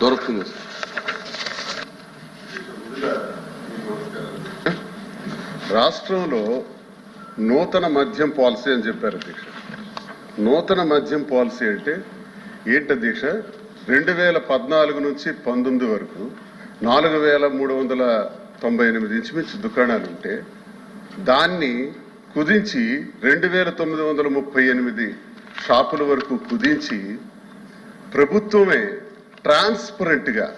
దొరుకుతుంది. రాష్ట్రంలో నూతన మద్యం పాలసీ అని చెప్పారు అధ్యక్ష నూతన మద్యం పాలసీ అంటే ఏంటి అధ్యక్ష రెండు వేల పద్నాలుగు నుంచి పంతొమ్మిది వరకు నాలుగు వేల మూడు వందల తొంభై ఎనిమిది ఇంచుమించు దుకాణాలు ఉంటే దాన్ని కుదించి రెండు వేల తొమ్మిది వందల ముప్పై ఎనిమిది షాపుల వరకు కుదించి ప్రభుత్వమే ట్రాన్స్పరెంట్గా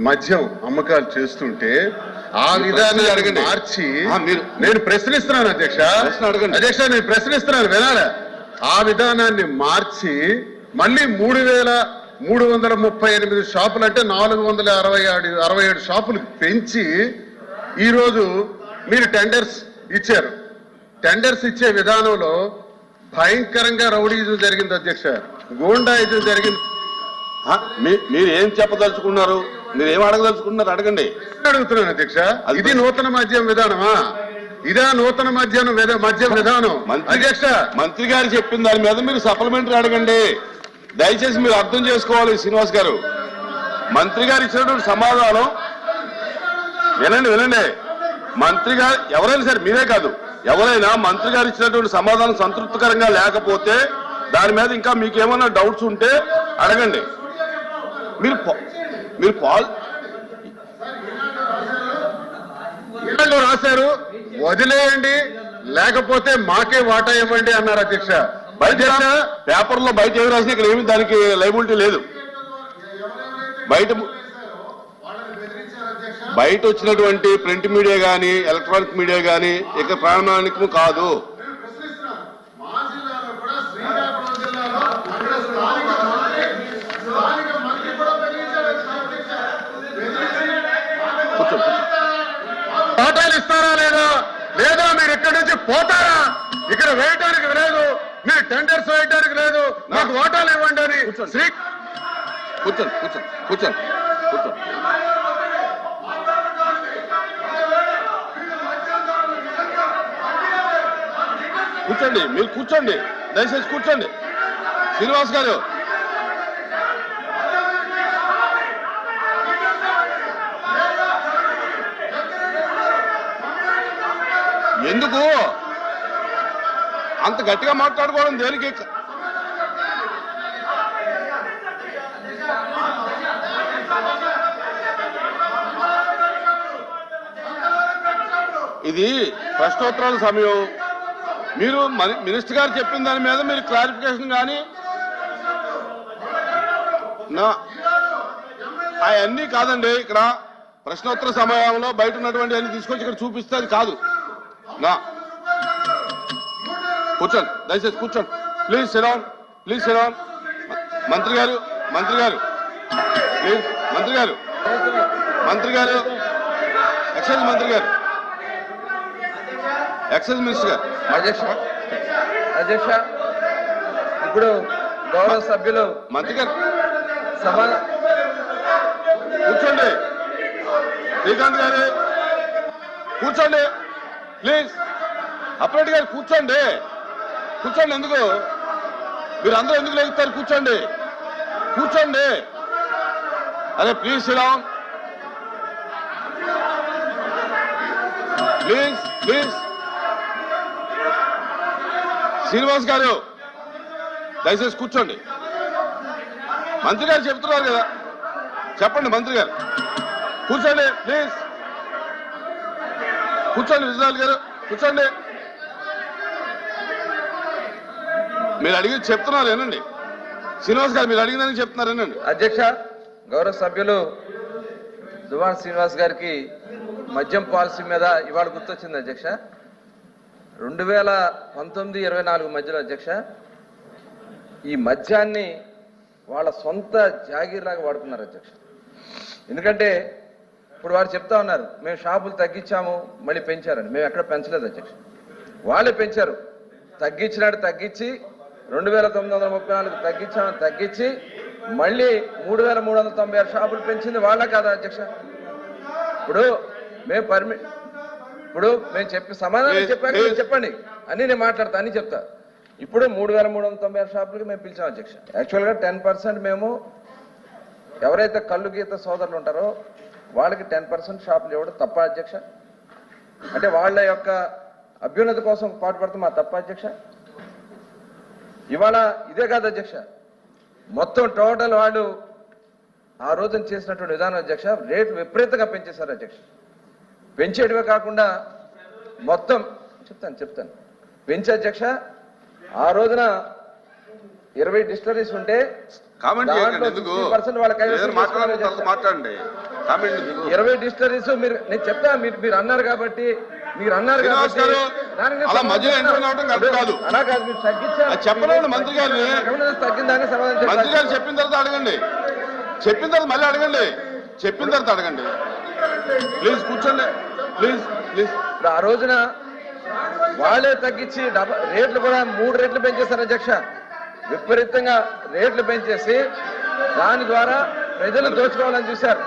మద్యం అమ్మకాలు చేస్తుంటే ఆ విధానాన్ని అడగండి. మార్చి నేను ప్రశ్నిస్తున్నాను అధ్యక్ష. అధ్యక్ష నేను ప్రశ్నిస్తున్నాను వినాలా? ఆ విధానాన్ని మార్చి మళ్ళీ మూడు వేల మూడు వందల ముప్పై ఎనిమిది షాపులు అంటే నాలుగు వందల అరవై ఏడు అరవై ఏడు షాపులు పెంచి ఈరోజు మీరు టెండర్స్ ఇచ్చారు. టెండర్స్ ఇచ్చే విధానంలో భయంకరంగా రౌడీజం జరిగింది అధ్యక్ష. గూండాయిజం జరిగింది. మీరు ఏం చెప్పదలుచుకున్నారు? మీరు ఏం అడగదలుచుకున్నారు? అడగండి. అడుగుతున్నాను అధ్యక్ష. ఇది నూతన మద్యం విధానమా? ఇదా నూతన మద్యం మద్యం విధానం. మంత్రి అధ్యక్ష. మంత్రి గారు చెప్పిన దాని మీద మీరు సప్లిమెంటరీ అడగండి. దయచేసి మీరు అర్థం చేసుకోవాలి శ్రీనివాస్ గారు. మంత్రి గారు ఇచ్చినటువంటి సమాధానం. వినండి వినండి. మంత్రి గారు ఎవరైనా సరే మీరే కాదు. ఎవరైనా మంత్రి గారు ఇచ్చినటువంటి సమాధానం సంతృప్తికరంగా లేకపోతే దాని మీద ఇంకా మీకు ఏమైనా డౌట్స్ ఉంటే అడగండి. మీరు మీరు పాల్ రాశారు? వదిలేయండి లేకపోతే మాకే వాటా ఇవ్వండి అన్నారు అధ్యక్ష. బయట పేపర్లో బయట ఏమి రాసినా ఇక్కడ ఏమి దానికి లైబిలిటీ లేదు. బయట బయట వచ్చినటువంటి ప్రింట్ మీడియా గాని ఎలక్ట్రానిక్ మీడియా గాని ఇక ప్రామాణికం కాదు. వాటాలు ఇస్తారా లేదా? లేదా మీరు ఇక్కడి నుంచి పోతారా? ఇక్కడ వేయటానికి లేదు మీరు టెండర్స్ వేయటానికి లేదు నాకు వాటాలు ఇవ్వండి అని కూర్చోండి. శ్రీ కూర్చోండి కూర్చోండి కూర్చోండి కూర్చోండి. కూర్చోండి మీరు కూర్చోండి దయచేసి కూర్చోండి. శ్రీనివాస్ గారు ఎందుకు? అంత గట్టిగా మాట్లాడుకోవడం దేనికి? ఇది ప్రశ్నోత్తరాల సమయం. మీరు మరి- మినిస్టర్ గారు చెప్పిన దాని మీద మీరు క్లారిఫికేషన్ కానీ నా అవన్నీ కాదండి. ఇక్కడ ప్రశ్నోత్తర సమయంలో బయట ఉన్నటువంటి అన్ని తీసుకొచ్చి ఇక్కడ చూపిస్తే అది కాదు. నా. కూర్చోండి దయచేసి కూర్చోండి. ప్లీజ్ సిరాన్ ప్లీజ్ సిరాన్ మంత్రి గారు మంత్రి గారు. ప్లీజ్ మంత్రి గారు. మంత్రి గారు. ఎక్సైజ్ మంత్రి గారు. ఎక్సైజ్ మినిస్టర్ గారు. అధ్యక్ష అధ్యక్ష ఇప్పుడు గౌరవ సభ్యులు మంత్రి గారు. సభ కూర్చోండి. శ్రీకాంత్ గారు. కూర్చోండి. ప్లీజ్. అప్రెడ్ గారు కూర్చోండి. కూర్చోండి ఎందుకు? మీరు అందరూ ఎందుకు లేగుతారు? కూర్చోండి. కూర్చోండి. అరే please Sriram. Please please. Srinivas garu దయచేసి కూర్చోండి. మంత్రి గారు చెప్తున్నారు కదా. చెప్పండి మంత్రి గారు. కూర్చోండి ప్లీజ్. కూర్చోండి విజయనాథ్ గారు కూర్చోండి. మీరు అడిగి చెప్తున్నారు ఏనండి శ్రీనివాస్ గారు మీరు అడిగిందని చెప్తున్నారు ఏనండి అధ్యక్ష గౌరవ సభ్యులు దువాన్ శ్రీనివాస్ గారికి మద్యం పాలసీ మీద ఇవాళ గుర్తొచ్చింది అధ్యక్ష. రెండు వేల పంతొమ్మిది ఇరవై నాలుగు మధ్యలో అధ్యక్ష ఈ మద్యాన్ని వాళ్ళ సొంత జాగీర్లాగా వాడుకున్నారు అధ్యక్ష. ఎందుకంటే ఇప్పుడు వారు చెప్తా ఉన్నారు మేము షాపులు తగ్గించాము మళ్ళీ పెంచారని. మేము ఎక్కడ పెంచలేదు అధ్యక్ష. వాళ్ళే పెంచారు. తగ్గించినాడు తగ్గించి రెండు వేల తొమ్మిది వందల ముప్పై నాలుగు తగ్గించామని తగ్గించి మళ్ళీ మూడు వేల మూడు వందల తొంభై ఆరు షాపులు పెంచింది వాళ్ళ కాదా అధ్యక్ష? ఇప్పుడు మేము పర్మి ఇప్పుడు మేము చెప్పి సమాధానం చెప్పాక. చెప్పండి. అన్ని నేను మాట్లాడతా అన్ని చెప్తా. ఇప్పుడు మూడు వేల మూడు వందల తొంభై ఆరు షాపులకి మేము పిలిచాం అధ్యక్ష. యాక్చువల్గా టెన్ పర్సెంట్ మేము ఎవరైతే కళ్ళు గీత సోదరులు ఉంటారో వాళ్ళకి టెన్ పర్సెంట్ షాపులు ఇవ్వడం తప్ప అధ్యక్ష. అంటే వాళ్ళ యొక్క అభ్యున్నతి కోసం పాటుపడతాం మా తప్ప అధ్యక్ష. ఇవాళ ఇదే కాదు అధ్యక్ష. మొత్తం టోటల్ వాళ్ళు ఆ రోజున చేసినటువంటి విధానం అధ్యక్ష రేటు విపరీతంగా పెంచేశారు అధ్యక్ష. పెంచేటివే కాకుండా మొత్తం చెప్తాను చెప్తాను. పెంచే అధ్యక్ష ఆ రోజున ఇరవై డిస్టరీస్ ఉంటే కామెంట్ దాంట్లో ఎందుకు? 60% వాళ్ళ కైవసం ఏదైనా మాట్లాడాలి చేసుకున్నారు తర్వాత మాట్లాడండి. కామెంట్ ఇరవై డిస్టరీస్ మీరు నేను చెప్తా మీరు మీరు అన్నారు కాబట్టి మీరు అన్నారు కాబట్టి గారు, చెప్పలేదు మంత్రి. రెవెన్యూ తగ్గిందని సమాధానం మంత్రి గారు చెప్పిన తర్వాత అడగండి. చెప్పిన తర్వాత మళ్ళీ అడగండి. చెప్పిన తర్వాత అడగండి. ప్లీజ్ కూర్చోండి. Please please. ఆ రోజున వాళ్ళే తగ్గించి రేట్లు కూడా మూడు రేట్లు పెంచేశారు అధ్యక్ష. విపరీతంగా రేట్లు పెంచేసి దాని ద్వారా ప్రజలు దోచుకోవాలని చూశారు.